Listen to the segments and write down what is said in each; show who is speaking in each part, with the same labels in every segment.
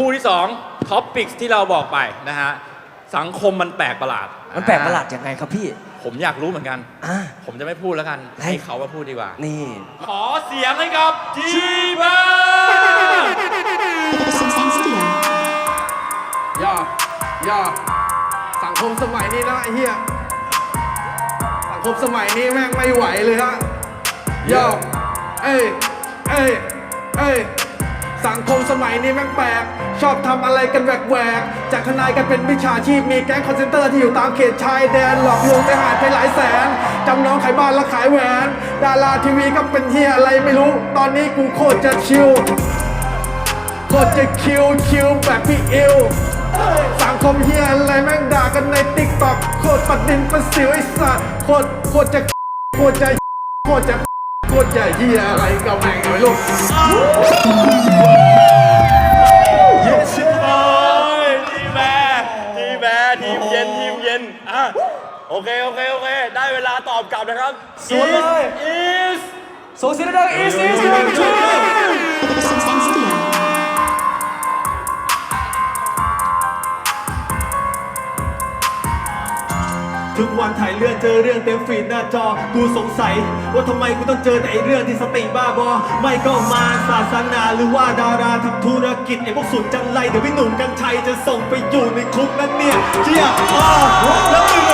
Speaker 1: คู่ที่2ท็อปปิกที่เราบอกไปนะฮะสังคมมันแปลกประหลาด
Speaker 2: มันแปลกประหลาดยังไงครับพี่
Speaker 1: ผมอยากรู้เหมือนกัน
Speaker 2: อ่า
Speaker 1: ผมจะไม่พูดแล้วกัน
Speaker 2: ให้
Speaker 1: ให้เขามาพูดดีกว่า
Speaker 2: นี่
Speaker 1: ขอเสียงให้กับจีบ้า
Speaker 3: Sam Studio.
Speaker 4: ย่าย่าสังคมสมัยนี้นะไอ้เหี้ยสังคมสมัยนี้แม่งไม่ไหวเลยฮะย่าเอ้ยเอ้ยเอ้ย สังคมสมัยนี้แม่งแปลก ชอบทำอะไรกันแหวกๆจากทนายกันเป็นมิจฉาชีพมีแก๊งคอนเซนเตอร์ที่อยู่ตามเขตชายแดนหลอกลวงไปหายไปหลายแสนจำน้องขายบ้านแล้วขายแหวน ดาราทีวีก็เป็นเฮียอะไรไม่รู้ ตอนนี้กูโคตรจะชิลโคตรจะคิวคิวแบบพี่อิวสังคมเฮียอะไรแม่งด่ากันในติ๊กต็อกโคตรปัดดินประสิวไอ้สัตว์โคตรโคตรจะโคตรจะโคตรจะโคตรจะเฮียอะไรก็แม่งไม่รู้
Speaker 1: โโอเค โอเค โอเค ได้เวลาตอบกลับนะครับ
Speaker 2: สวนเลย
Speaker 1: is
Speaker 2: ส่งเสียงดังอีสอีส
Speaker 3: Sam Studio.
Speaker 5: ทุกวันถ่ายเลื่อนเจอเรื่องเต็มฟีดหน้าจอ กูสงสัย ว่าทำไมกูต้องเจอแต่ไอเรื่องที่สติบ้าบอ ไม่ก็มาศาสนาหรือว่าดาราทำธุรกิจไอพวกสุดจังไรเดี๋ยวพี่หนุ่มกัญชัยจะส่งไปอยู่ในคุกนั้นเนี่ยเชี่ยอ้อแล้วมึง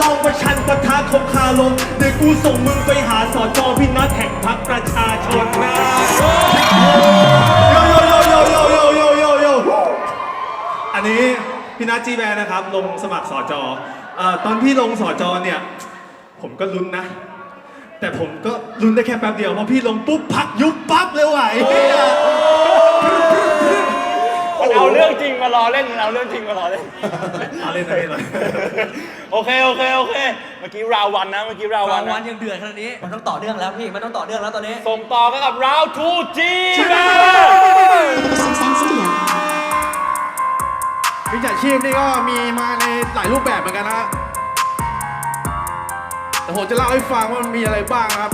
Speaker 5: ลองประชันประทะคมคาลมเดี๋ยวกูส่งมึงไปหาสอจอพี่นัทแห่งพักประชาชนนะโยโยโยโยโยโยโยโยโยอันนี้พี่นัทจีแบนนะครับ ลงสมัครสอจอเอ่อตอนพี่ลงสอจอเนี่ย ผมก็ลุ้นนะ แต่ผมก็ลุ้นได้แค่แป๊บเดียวเพราะพี่ลงปุ๊บพักยุบปั๊บเลยว่ะไอ้เหี้ย
Speaker 1: มันเอาเรื่องจริงมารอเล่นมันเอาเรื่องจริงมารอเล่น
Speaker 5: เอาเล่นเอาเล่นเลย
Speaker 1: โอเคโอเคโอเค เมื่อกี้ราววันนะเมื่อกี้ราววั
Speaker 2: รานงวั
Speaker 1: นะ
Speaker 2: ลยังเดือดขนาดนี้ มันต้องต่อเนื่องแล้วพี่ มันต้องต่อเนื่องแล้วตอนนี้
Speaker 1: ส่งต่อกันกับราวทูจีบ้า
Speaker 3: Sam Studio.
Speaker 4: มิจฉาชีพนี่ก็มีมาในหลายรูปแบบเหมือนกันนะแต่ผมจะเล่าให้ฟังว่ามันมีอะไรบ้างครับ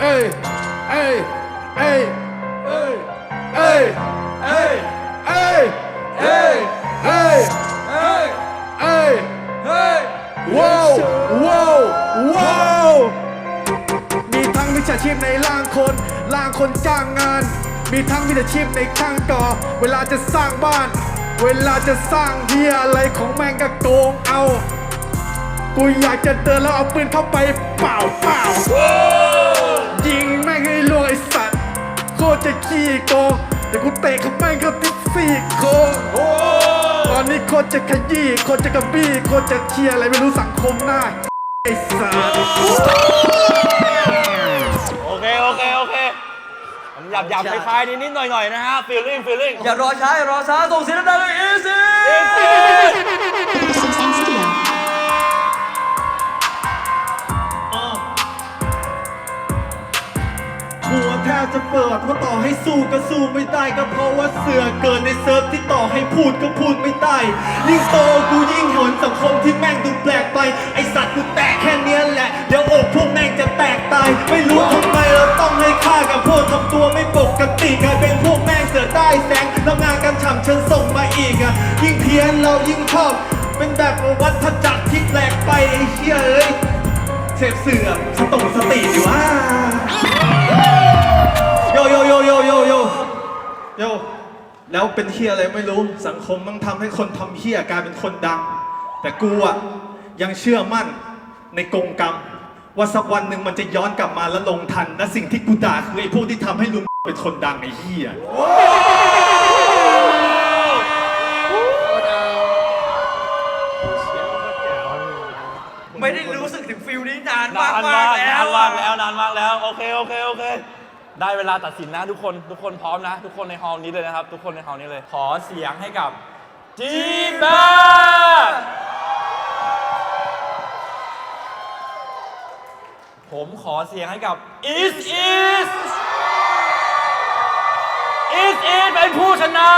Speaker 4: เอ้ย เอ้ย เอ้ย เอ้ย เอ้ย เอ้ย เอ้ย เอ้ย คนจ้างงาน มีทั้งมิจฉาชีพในข้างก่อ เวลาจะสร้างบ้าน เวลาจะสร้างเฮียอะไรของแม่งก็โกงเอา กูอยากจะเดินแล้วเอาปืนเข้าไปเปล่าเปล่ายิงแม่งให้ลวงไอสัตว์โคตรจะขี้โกงแต่กูเตะเขาแม่งเขาติดสี่โคงตอนนี้โคตรจะขยี้โคตรจะกระบี้โคตรจะเชียอะไรไม่รู้สังคมหน้าไอสัตว์
Speaker 1: หยับหยับคล้ายๆนิดๆหน่อยๆนะฮะฟีลลิ่งฟีลลิ่ง
Speaker 2: อย่ารอช้าอย่ารอช้าส่งเสียงดังอีสอีส
Speaker 3: Sam Studio.
Speaker 5: หัวแทบจะเปิดเพราะต่อให้สู้ก็สู้ไม่ได้ก็เพราะว่าเสือเกิดในเซิร์ฟที่ต่อให้พูดก็พูดไม่ได้ยิ่งโตกูยิ่งเห็นสังคมที่แม่งดูแปลกไปไอสัตว์กูแตกแค่เนี้ยแหละเดี๋ยวอกพวกแม่งจะแตก เรายิ่งชอบ เป็นแบบวัฏจักรที่แปลกไปไอ้เชี่ยเอ้ยเสพเสือสตงสติดีว่าโยโยโยโยโยโยโยแล้วเป็นเฮียอะไรไม่รู้สังคมมันทำให้คนทำเฮียกลายเป็นคนดัง แต่กูอะยังเชื่อมั่นในกงกรรม ว่าสักวันหนึ่งมันจะย้อนกลับมาแล้วลงทัน และสิ่งที่กูด่าคือไอ้พวกที่ทำให้ลุงเป็นคนดังไอ้เฮียา
Speaker 2: กแล้ว
Speaker 1: นานมากแล้วนานมากแล้วโอเคโอเคโอเค ได้เวลาตัดสินนะทุกคนทุกคนพร้อมนะ ทุกคนในฮอล์นี้เลยนะครับ ทุกคนในฮอล์นี้เลย ขอเสียงให้กับจีบ้าผมขอเสียงให้กับ is is is is เป็นผู้ชนะ